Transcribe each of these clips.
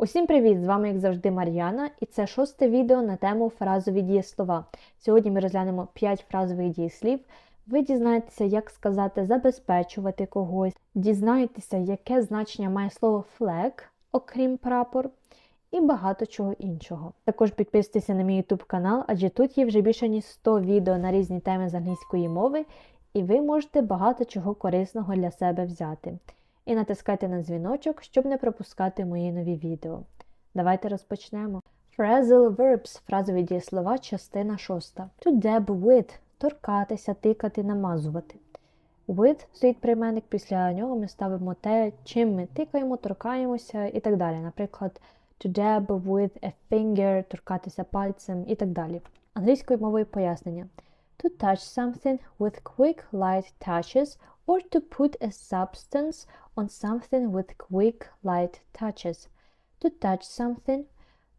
Усім привіт! З вами, як завжди, Мар'яна, і це шосте відео на тему фразові дієслова. Сьогодні ми розглянемо 5 фразових дієслів. Ви дізнаєтеся, як сказати забезпечувати когось, дізнаєтеся, яке значення має слово flag, окрім прапор, і багато чого іншого. Також підписуйтесь на мій YouTube канал, адже тут є вже більше ніж 100 відео на різні теми з англійської мови, і ви можете багато чого корисного для себе взяти і натискайте на дзвіночок, щоб не пропускати мої нові відео. Давайте розпочнемо. Phrasal verbs фразові дієслова, частина 6. To dab with торкатися, тикати, намазувати. With стоїть прийменник, після нього ми ставимо те, чим ми тикаємо, торкаємося і так далі. Наприклад, to dab with a finger, торкатися пальцем і так далі. Англійською мовою пояснення. To touch something with quick light touches or to put a substance on something with quick light touches. To touch something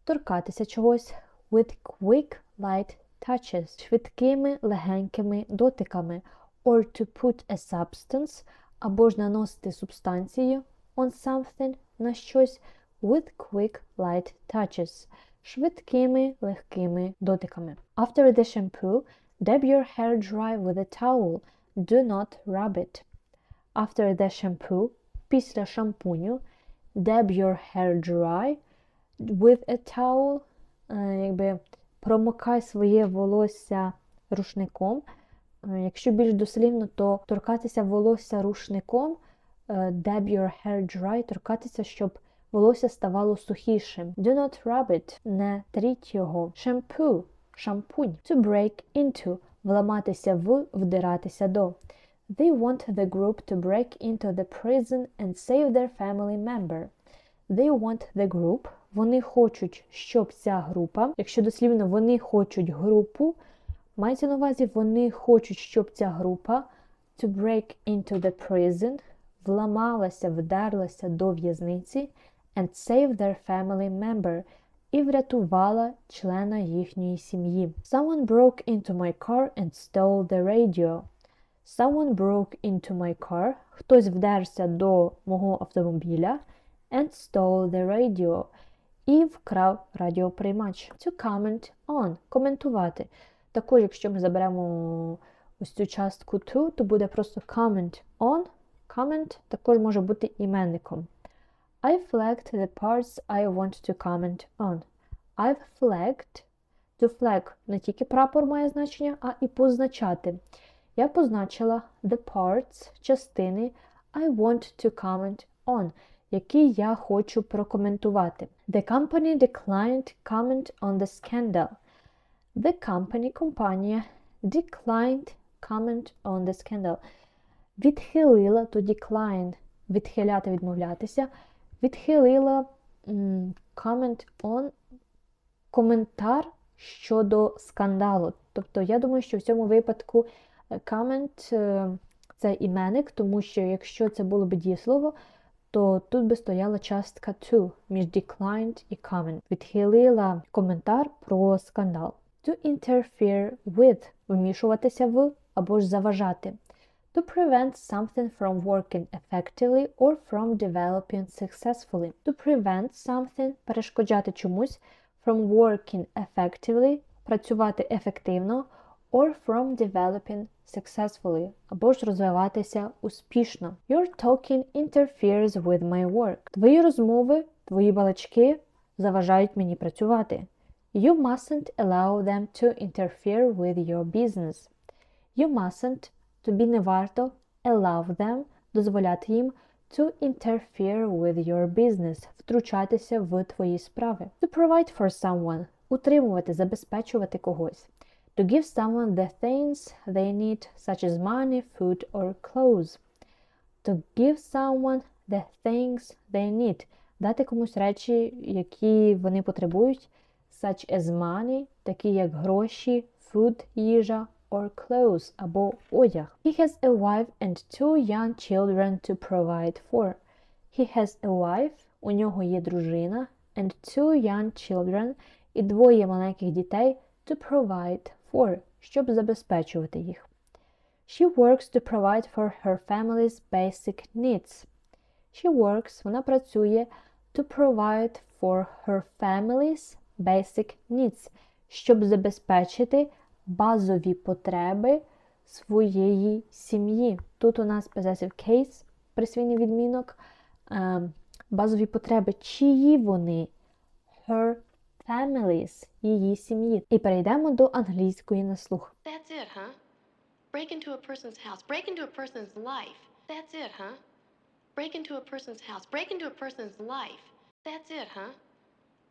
торкатися чогось with quick light touches швидкими легенькими дотиками. Or to put a substance або ж наносити субстанцію on something на щось with quick light touches швидкими легкими дотиками. After the shampoo, dab your hair dry with a towel. Do not rub it. After the shampoo, після шампуню, dab your hair dry with a towel, якби промокай своє волосся рушником. Якщо більш дослівно, то торкатися волосся рушником, dab your hair dry, торкатися, щоб волосся ставало сухішим. Do not rub it, не тріть його. Shampoo, шампунь. To break into, вламатися в, вдиратися до. They want the group to break into the prison and save their family member. They want the group. Вони хочуть, щоб ця група, якщо дослівно вони хочуть групу, мається на увазі, вони хочуть, щоб ця група to break into the prison, вламалася, вдерлася до в'язниці and save their family member і врятувала члена їхньої сім'ї. Someone broke into my car and stole the radio. Someone broke into my car. Хтось вдерся до мого автомобіля and stole the radio. І вкрав радіоприймач. To comment on. Коментувати. Також, якщо ми заберемо ось цю частку to, то буде просто comment on. Comment також може бути іменником. I flagged the parts I want to comment on. I've flagged. To flag не тільки прапор має значення, а і позначати. Я позначила the parts частини I want to comment on, які я хочу прокоментувати. The company declined comment on the scandal. The company компанія declined comment on the scandal. Відхилила то decline, відхиляти, відмовлятися. Відхилила comment on коментар щодо скандалу. Тобто, я думаю, що в цьому випадку comment е, це іменник, тому що якщо це було б дієслово, то тут би стояла частка to між declined і comment. Відхилила коментар про скандал. To interfere with вмішуватися в або ж заважати. To prevent something from working effectively or from developing successfully. To prevent something перешкоджати чомусь from working effectively працювати ефективно or from developing successfully, або ж розвиватися успішно. Your talking interferes with my work. Твої розмови, твої балачки заважають мені працювати. You mustn't allow them to interfere with your business. You mustn't, тобі не варто allow them, дозволяти їм to interfere with your business, втручатися в твої справи. To provide for someone, утримувати, забезпечувати когось. To give someone the things they need, such as money, food, or clothes. To give someone the things they need. Дати комусь речі, які вони потребують, such as money, такі як гроші, food, їжа, or clothes, або одяг. He has a wife and two young children to provide for. He has a wife, у нього є дружина, and two young children, і двоє маленьких дітей to provide for, щоб забезпечувати їх. She works to provide for her family's basic needs. She works, вона працює to provide for her family's basic needs, щоб забезпечити базові потреби своєї сім'ї. Тут у нас possessive case, присвійний відмінок. Ем, базові потреби, чиї вони? Her families, її сім'ї. І перейдемо до англійської на слух. That's it, huh? Break into a person's house. Break into a person's life. That's it, huh? Break into a person's house. Break into a person's life. That's it, huh?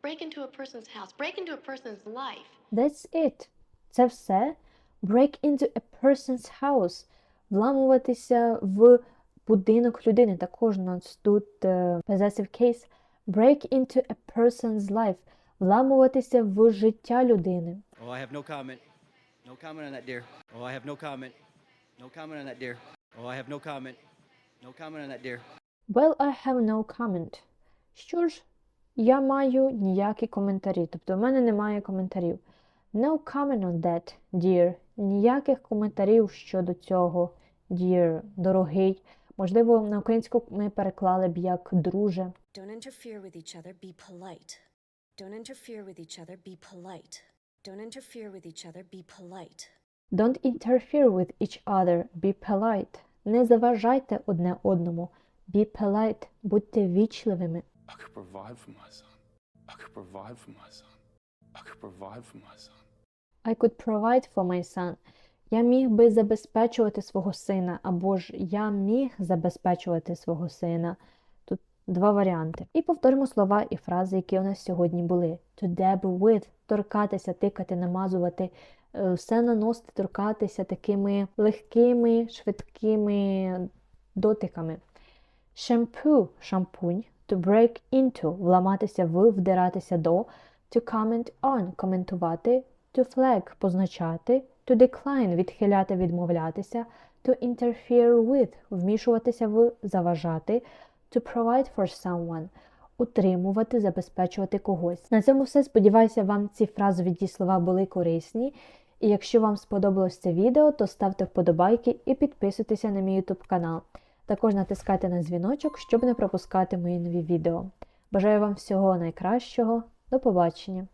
Break into a person's house. Break into a person's life. That's it. Це все. Break into a person's house. Вламуватися в будинок людини. Також у нас тут е, possessive case. Break into a person's life. Вламуватися в життя людини. Oh, I have no comment. No comment on that, dear. Oh, I have no comment. No comment on that, dear. Oh, I have no comment. No comment on that, dear. Well, I have no comment. Що ж, я маю ніякі коментарі. Тобто в мене немає коментарів. No comment on that, dear. Ніяких коментарів щодо цього, dear, дорогий. Можливо, на українську ми переклали б як друже. Don't interfere with each other, be polite. Don't interfere with each other, be polite. Don't interfere with each other, be polite. Don't interfere with each other, be polite. Не заважайте одне одному. Be polite, будьте вічливими. I could provide for my son. I could provide for my son. I could provide for my son. I could provide for my son. Я міг би забезпечувати свого сина, або ж я міг забезпечувати свого сина. Тут два варіанти. І повторимо слова і фрази, які у нас сьогодні були. To dab with – торкатися, тикати, намазувати, е, все наносити, торкатися такими легкими, швидкими дотиками. Shampoo – шампунь. To break into – вламатися в, вдиратися до. To comment on – коментувати. To flag – позначати. To decline – відхиляти, відмовлятися. To interfere with – вмішуватися в, заважати. To provide for someone – утримувати, забезпечувати когось. На цьому все. Сподіваюся, вам ці фразові дієслова були корисні. І якщо вам сподобалось це відео, то ставте вподобайки і підписуйтеся на мій YouTube канал. Також натискайте на дзвіночок, щоб не пропускати мої нові відео. Бажаю вам всього найкращого. До побачення!